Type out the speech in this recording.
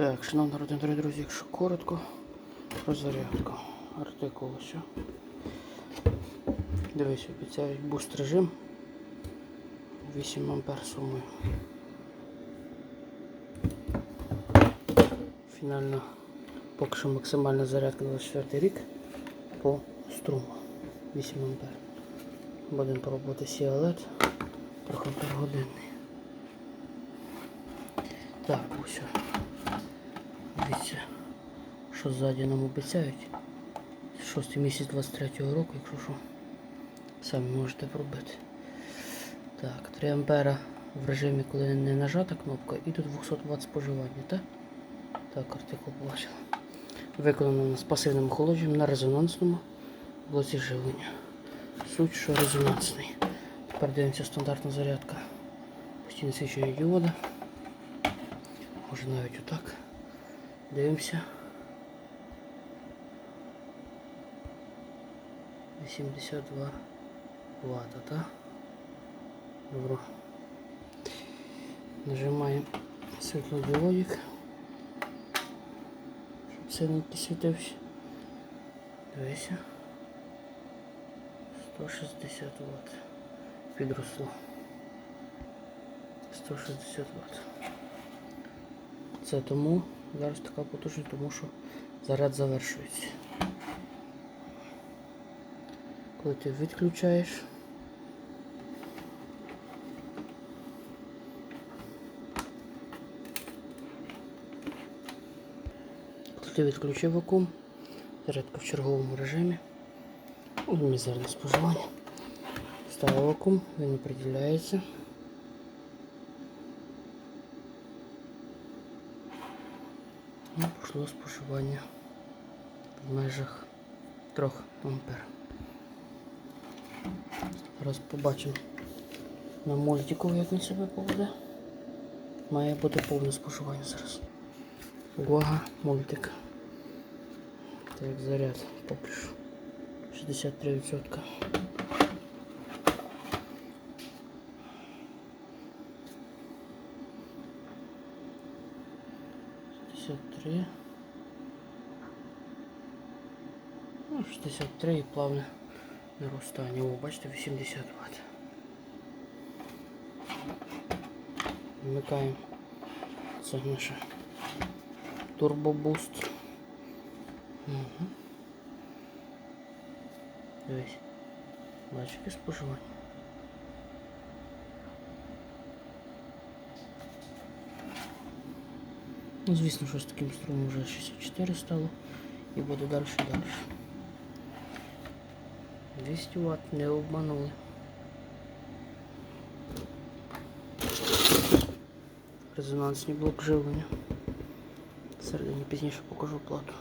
Так, шановні родини, друзі, якщо коротко, про зарядку. Артикул ось. Дивись, обіцяють буст режим. 8 ампер сумою. Фінальна, поки що максимальна зарядка 24 рік по струму. 8 ампер. Будемо пробувати сіалет. Прохопер годинний. Так, ось. Дивіться, що ззаді нам обіцяють. Шостий місяць 23-го року, якщо що, самі можете пробити. Так, 3 ампера в режимі, коли не нажата кнопка, і до 200 Вт споживання, так? Так, артикул побачили. Виконано на з пасивним охолодженням на резонансному блоці живлення. Суть, що резонансний. Тепер дивимося стандартна зарядка. Постійне свічення діода. Може навіть отак. Дивимося. 82 Вт, так? Добро. Нажимаємо світлодіодик, щоб синенький світився. Дивися. 160 Вт. Підросло. 160 Вт. Це тому зараз така потужність, тому що заряд завершується. Коли ти відключаєш, коли ти відключив вакуум, зарядка в черговому режимі, мізерне споживання. Ставив вакуум, він определяється. І пішло споживання в межах 3 ампер. Зараз побачимо на мультику, як він себе поведе. Має бути повне споживання зараз. Увага, мультик. Так, заряд поки що. 63%. три. Ну, 63 і плавне наростання. О, бачите, 80 Вт. Вмикаємо. Це наше турбобуст. Угу. Дивись. Бачиш, яке споживання. Ну, звісно, що з таким струмом вже 64 стало і буде далі і далі. 200 Вт не обманули. Резонансний блок живлення. Всередині пізніше покажу плату.